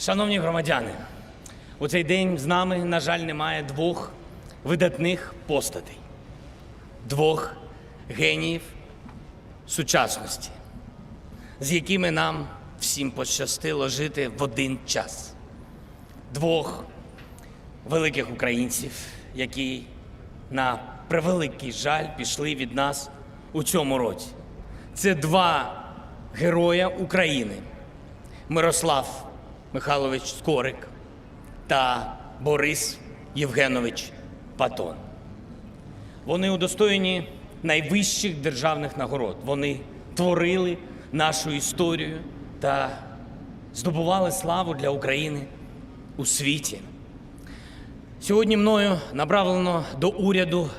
Шановні громадяни, у цей день з нами, на жаль, немає двох видатних постатей, двох геніїв сучасності, з якими нам всім пощастило жити в один час. Двох великих українців, які на превеликий жаль пішли від нас у цьому році. Це два героя України. Мирослав Михайлович Скорик та Борис Євгенович Патон. Вони удостоєні найвищих державних нагород. Вони творили нашу історію та здобували славу для України у світі. Сьогодні мною направлено до уряду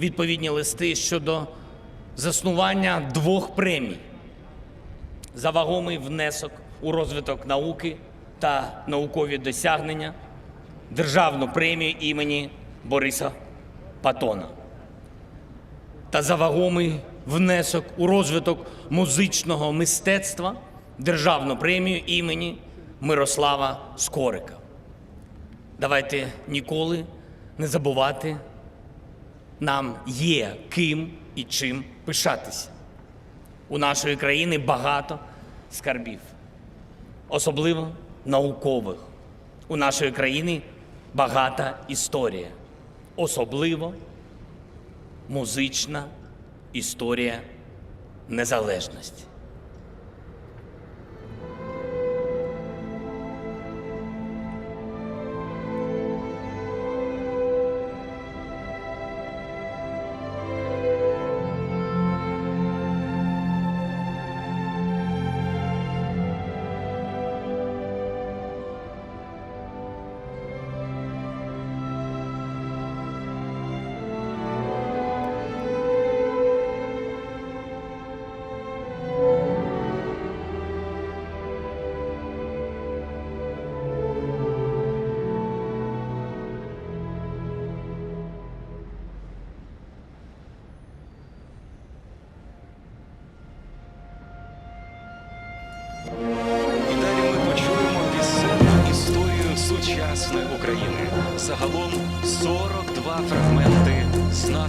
відповідні листи щодо заснування двох премій за вагомий внесок у розвиток науки та наукові досягнення державну премію імені Бориса Патона та за вагомий внесок у розвиток музичного мистецтва державну премію імені Мирослава Скорика. Давайте ніколи не забувати, нам є ким і чим пишатися. У нашої країни багато скарбів, особливо наукових. У нашої країни багата історія, особливо музична історія незалежності.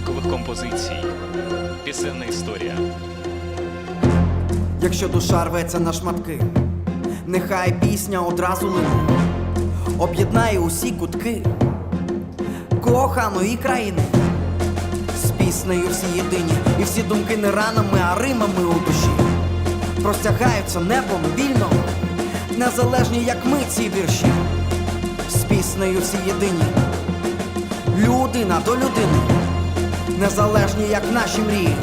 Знакових композицій. Пісенна історія. Якщо душа рветься на шматки, нехай пісня одразу лине, об'єднає усі кутки коханої країни. З піснею всі єдині, і всі думки не ранами, а римами у душі. Простягаються небом вільно, незалежні, як ми ці вірші. З піснею всі єдині, людина до людини, незалежні, як наші мрії,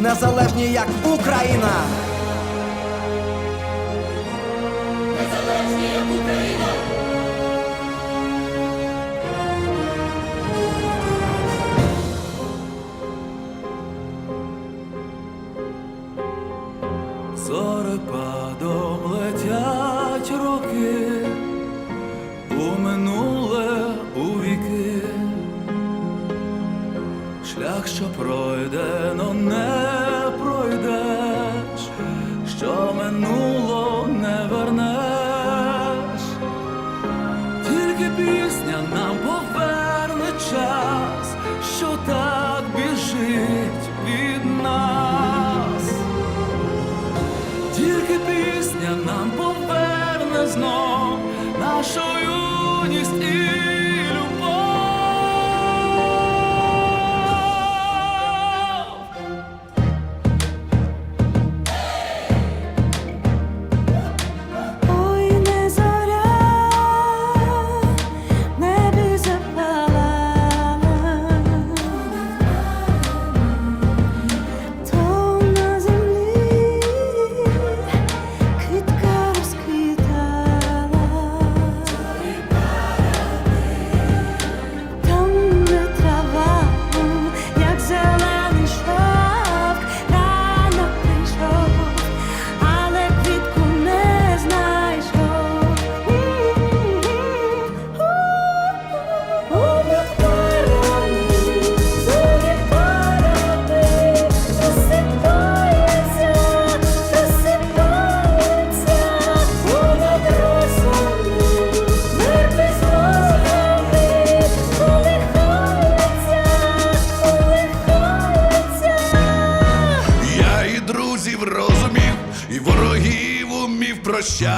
незалежні, як Україна. Зорепадом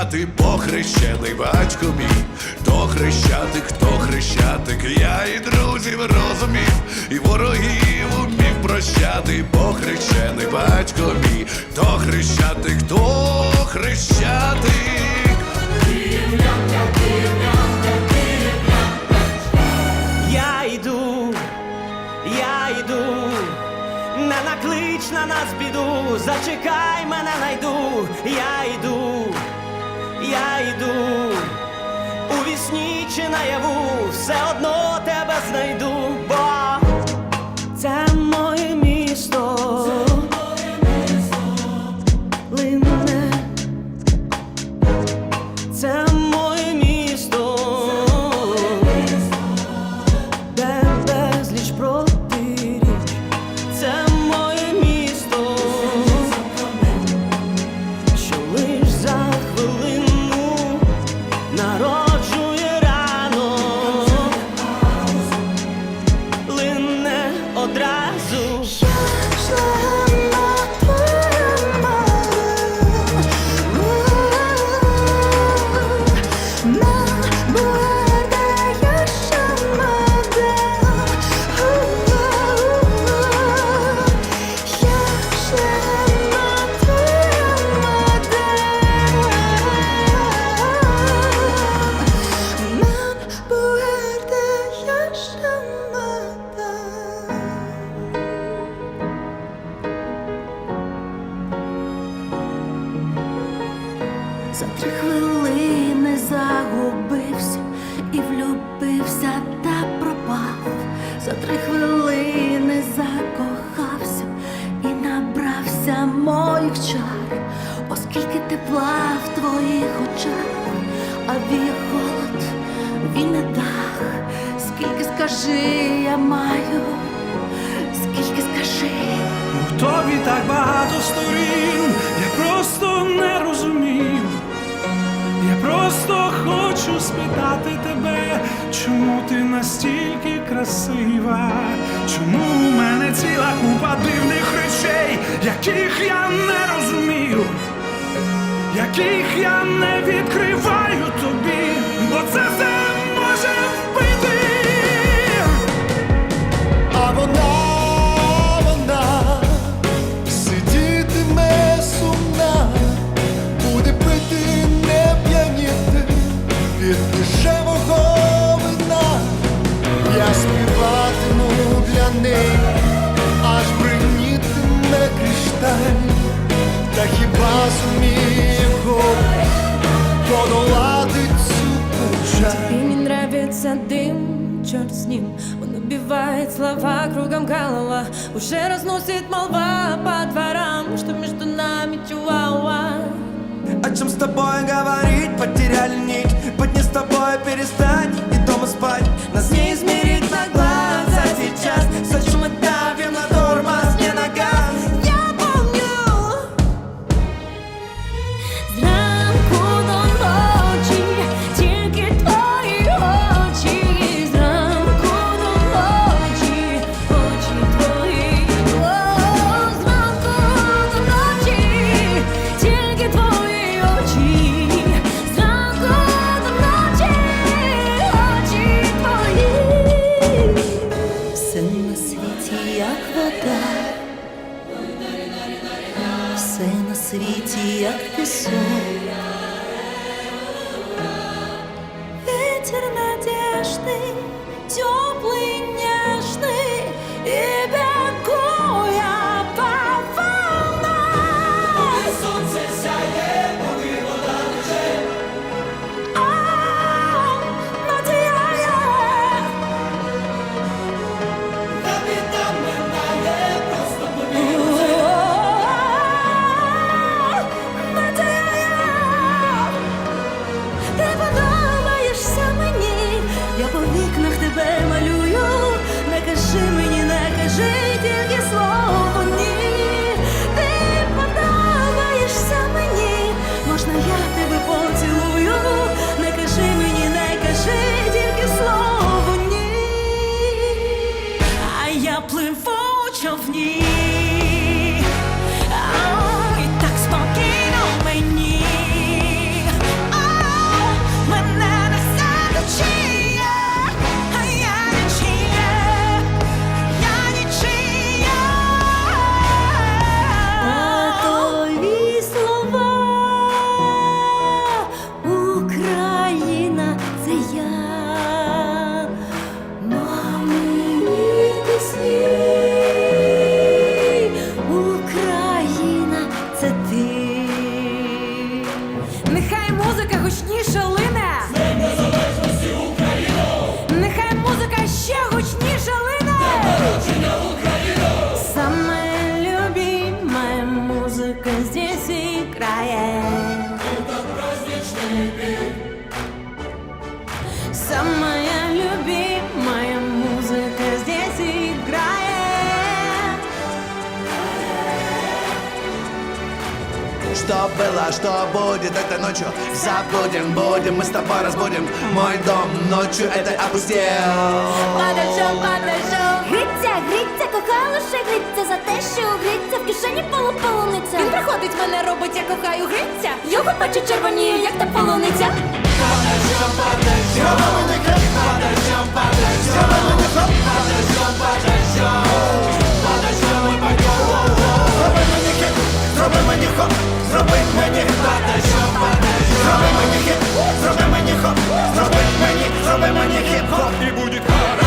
хрещати, похрещений батько мій, то хрещатик, хто хрещатик, я і друзів розумів, і ворогів умів прощати, похрещений батько мій, то хрещатик, хто хрещатик. Я йду, я йду, не наклич на нас біду, зачекай мене найду, я йду, я йду, у вісні чи наяву, все одно тебе знайду, За три хвилини загубився і влюбився та пропав. За три хвилини закохався і набрався моїх чар, оскільки тепла в твоїх очах, а віє холод, він не дах. Скільки скажи, я маю, скільки скажи. У тобі так багато сторін, я просто не розумів. Просто хочу спитати тебе, чому ти настільки красива, чому у мене ціла купа дивних речей, яких я не розумію, яких я не відкриваю тобі, бо це все може вбити. А вона нравится дым, черт с ним. Он убивает слова, кругом голова. Уже разносит молва по дворам Что между нами чуауа О чем с тобой говорить, потеряли нить. Быть не с тобой перестать и дома спать. Нас не измерить на глаз, а сейчас Зачем забудем Будем мы с тобой разбудим. Мой дом ночью это опустел. Подожжем, подожжем Гриця, Гриця, лише Гриця За те, що у Гриця в кишені полуполуниця Він приходить, мене робить, я кохаю Гриця. Його бачу червоніє, як та полуниця. Подожжем, подожжем Подожжем, подожжем Подожжем, подожжем Подожжем і пойдем Зроби мені хіп, зроби мені хоп Зроби мені подожжем, подожжем Зроби мені хіп, зроби мені хоп, зроби мені, зроби мені хіп-хоп. І буде кара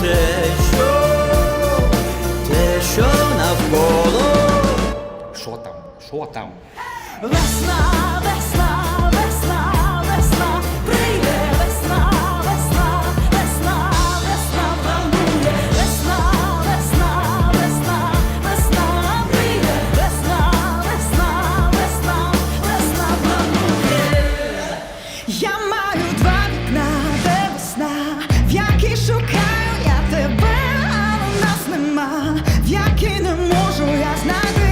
те, що те, що навколо. Що там? Що там? Весна, весна. як і не можу я знайти.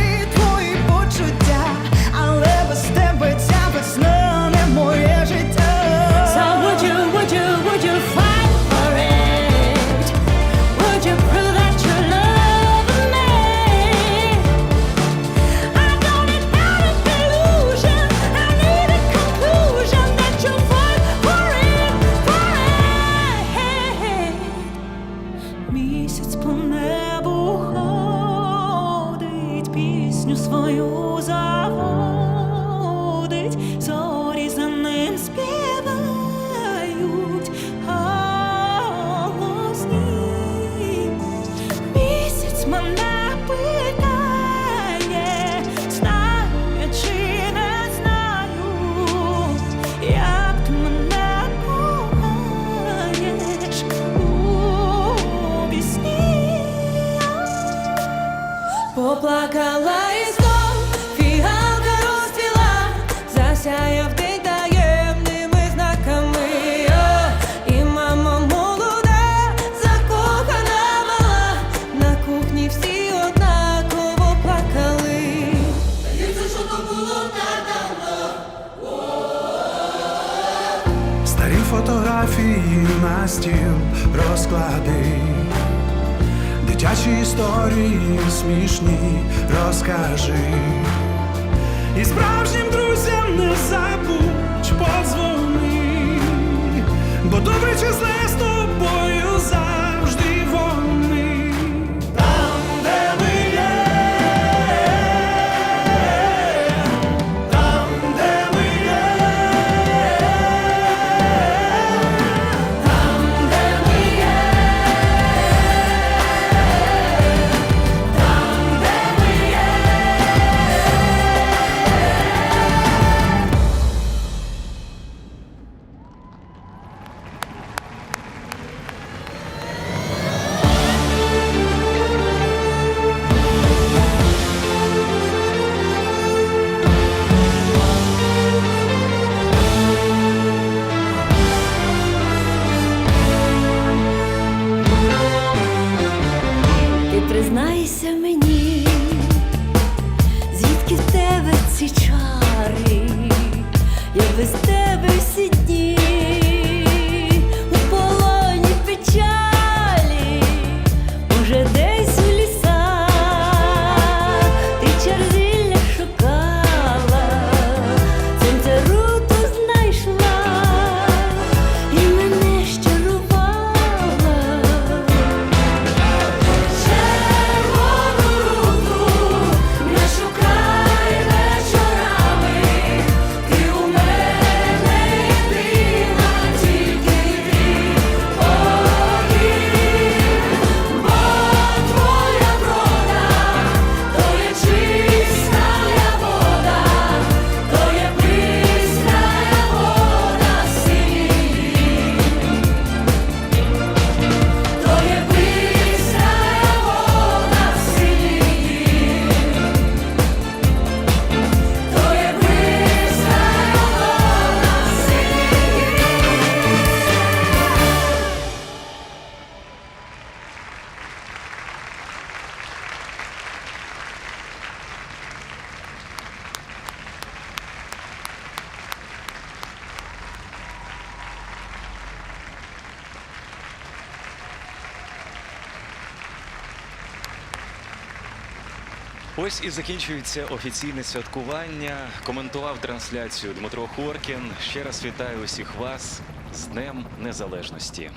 фотографії на стіл розклади, дитячі історії смішні розкажи, і справжнім друзям не забудь подзвони, бо добре чи зле Признайся мені. Ось і закінчується офіційне святкування. Коментував трансляцію Дмитро Хоркін. Ще раз вітаю усіх вас з Днем Незалежності.